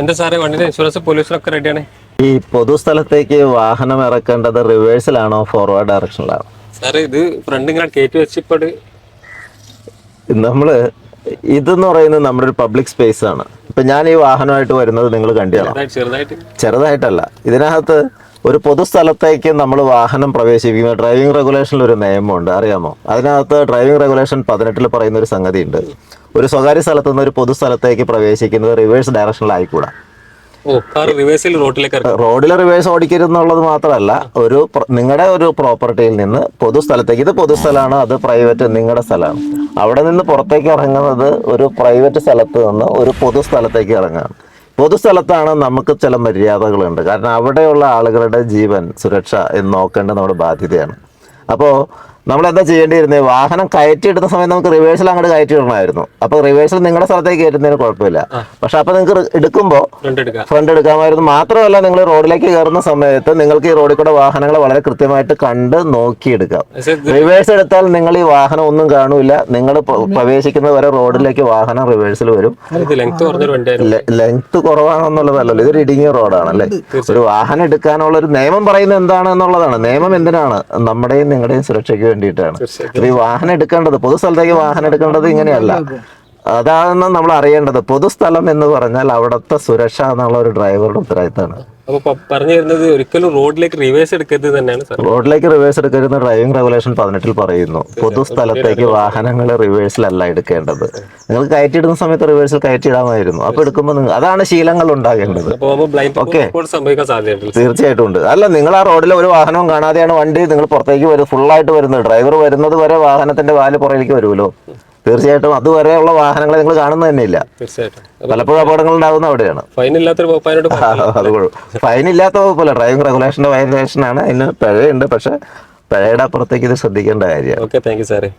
എന്താ സാറേ വണ്ടിന്റെ ഇൻഷുറൻസ് പോലീസിലൊക്കെ റെഡിയാണ് ഈ പൊതുസ്ഥലത്തേക്ക് വാഹനം ഇറക്കേണ്ടത് റിവേഴ്സിലാണോ ഫോർവേഡ് ഡയറക്ഷനിലാണോ സാറേ ഇത് ഫ്രണ്ട് ഇങ്ങനെ കയറ്റി വെച്ചിപ്പട് നമ്മൾ ഇതെന്ന് പറയുന്നത് നമ്മുടെ ഒരു പബ്ലിക് സ്പേസ് ആണ്. ഇപ്പൊ ഞാൻ ഈ വാഹനമായിട്ട് വരുന്നത് നിങ്ങൾ കണ്ടിയാണോ ചെറുതായിട്ട്. ചെറുതായിട്ടല്ല. ഇതിനകത്ത് ഒരു പൊതുസ്ഥലത്തേക്ക് നമ്മൾ വാഹനം പ്രവേശിപ്പിക്കുന്ന ഡ്രൈവിംഗ് റെഗുലേഷനിൽ ഒരു നിയമമുണ്ട് അറിയാമോ? അതിനകത്ത് ഡ്രൈവിംഗ് റെഗുലേഷൻ പതിനെട്ടിൽ പറയുന്ന ഒരു സംഗതിയുണ്ട്. ഒരു സ്വകാര്യ സ്ഥലത്ത് നിന്ന് ഒരു പൊതുസ്ഥലത്തേക്ക് പ്രവേശിക്കുന്നത് റിവേഴ്സ് ഡയറക്ഷനിലായിക്കൂടാ റോഡിൽ റിവേഴ്സ് ഓടിക്കരുത് എന്നുള്ളത് മാത്രമല്ല ഒരു നിങ്ങളുടെ ഒരു പ്രോപ്പർട്ടിയിൽ നിന്ന് പൊതുസ്ഥലത്തേക്ക് ഇത് പൊതുസ്ഥലമാണ് അത് പ്രൈവറ്റ് നിങ്ങളുടെ സ്ഥലമാണ്. അവിടെ നിന്ന് പുറത്തേക്ക് ഇറങ്ങുന്നത് ഒരു പ്രൈവറ്റ് സ്ഥലത്ത് നിന്ന് ഒരു പൊതുസ്ഥലത്തേക്ക് ഇറങ്ങാം പൊതുസ്ഥലത്താണ് നമുക്ക് ചില മര്യാദകളുണ്ട്. കാരണം അവിടെയുള്ള ആളുകളുടെ ജീവൻ സുരക്ഷ എന്ന് നോക്കേണ്ടത് നമ്മുടെ ബാധ്യതയാണ്. അപ്പോൾ നമ്മൾ എന്താ ചെയ്യേണ്ടിയിരുന്നത് വാഹനം കയറ്റി ഇടുന്ന സമയത്ത് നമുക്ക് റിവേഴ്സൽ അങ്ങോട്ട് കയറ്റി ഇടണമായിരുന്നു അപ്പൊ റിവേഴ്സൽ നിങ്ങളുടെ സ്ഥലത്തേക്ക് കയറ്റുന്നതിന് കുഴപ്പമില്ല. പക്ഷെ അപ്പൊ നിങ്ങൾക്ക് എടുക്കുമ്പോൾ ഫ്രണ്ട് എടുക്കാം. ഫ്രണ്ട് എടുക്കാമായിരുന്നു. മാത്രമല്ല നിങ്ങൾ റോഡിലേക്ക് കയറുന്ന സമയത്ത് നിങ്ങൾക്ക് ഈ റോഡിൽ കൂടെ വാഹനങ്ങൾ വളരെ കൃത്യമായിട്ട് കണ്ട് നോക്കിയെടുക്കാം. റിവേഴ്സ് എടുത്താൽ നിങ്ങൾ ഈ വാഹനം ഒന്നും കാണൂല. നിങ്ങൾ പ്രവേശിക്കുന്നത് വരെ റോഡിലേക്ക് വാഹനം റിവേഴ്സിൽ വരും. ലെങ്ത് കുറവാണെന്നുള്ളതല്ലല്ലോ. ഇതൊരു ഇടുങ്ങിയ റോഡാണല്ലേ? ഒരു വാഹനം എടുക്കാനുള്ള ഒരു നിയമം പറയുന്നത് എന്താണ് എന്നുള്ളതാണ്. നിയമം എന്തിനാണ്? നമ്മുടെയും നിങ്ങളുടെയും സുരക്ഷയ്ക്ക് വേണ്ടിയിട്ടാണ്. ഈ വാഹനം എടുക്കേണ്ടത് പൊതുസ്ഥലത്തേക്ക് വാഹനം എടുക്കേണ്ടത് ഇങ്ങനെയല്ല. അതാണ് നമ്മൾ അറിയേണ്ടത് പൊതുസ്ഥലം എന്ന് പറഞ്ഞാൽ അവിടുത്തെ സുരക്ഷ എന്നുള്ള ഒരു ഡ്രൈവറുടെ ഉത്തരവാദിത്തമാണ്. പറഞ്ഞു തരുന്നത് ഒരിക്കലും റോഡിലേക്ക് റിവേഴ്സ് എടുക്കരുത് തന്നെയാണ് റോഡിലേക്ക് റിവേഴ്സ് ഡ്രൈവിംഗ് റെഗുലേഷൻ പതിനെട്ടിൽ പറയുന്നു. പൊതുസ്ഥലത്തേക്ക് വാഹനങ്ങൾ റിവേഴ്സിലല്ല എടുക്കേണ്ടത്. നിങ്ങൾ കയറ്റിയിടുന്ന സമയത്ത് റിവേഴ്സിൽ കയറ്റിയിടാമായിരുന്നു. അപ്പൊ എടുക്കുമ്പോൾ നിങ്ങൾ അതാണ് ശീലങ്ങൾ ഉണ്ടാകേണ്ടത്. ഓക്കെ. തീർച്ചയായിട്ടും ഉണ്ട്. അല്ല നിങ്ങൾ ആ റോഡിൽ ഒരു വാഹനവും കാണാതെയാണ് വണ്ടി നിങ്ങൾ പുറത്തേക്ക് വരും ഫുള്ളായിട്ട് വരുന്നത്. ഡ്രൈവർ വരുന്നത് വരെ വാഹനത്തിന്റെ വാൽ പുറയിലേക്ക് വരുമല്ലോ. തീർച്ചയായിട്ടും അതുവരെയുള്ള വാഹനങ്ങളെ നിങ്ങൾ കാണുന്നത് തന്നെയില്ല. പലപ്പോഴും അപകടങ്ങൾ ഉണ്ടാകുന്ന അവിടെയാണ്. ഫൈൻ അത് ഫൈൻ ഇല്ലാത്ത വകുപ്പല്ല ഡ്രൈവിംഗ് റെഗുലേഷന്റെ വയലേഷൻ ആണ്. അതിന് പിഴയുണ്ട് പക്ഷെ പിഴയുടെ അപ്പുറത്തേക്ക് ഇത് ശ്രദ്ധിക്കേണ്ട കാര്യമാണ്. ഓക്കെ താങ്ക് യു സാറേ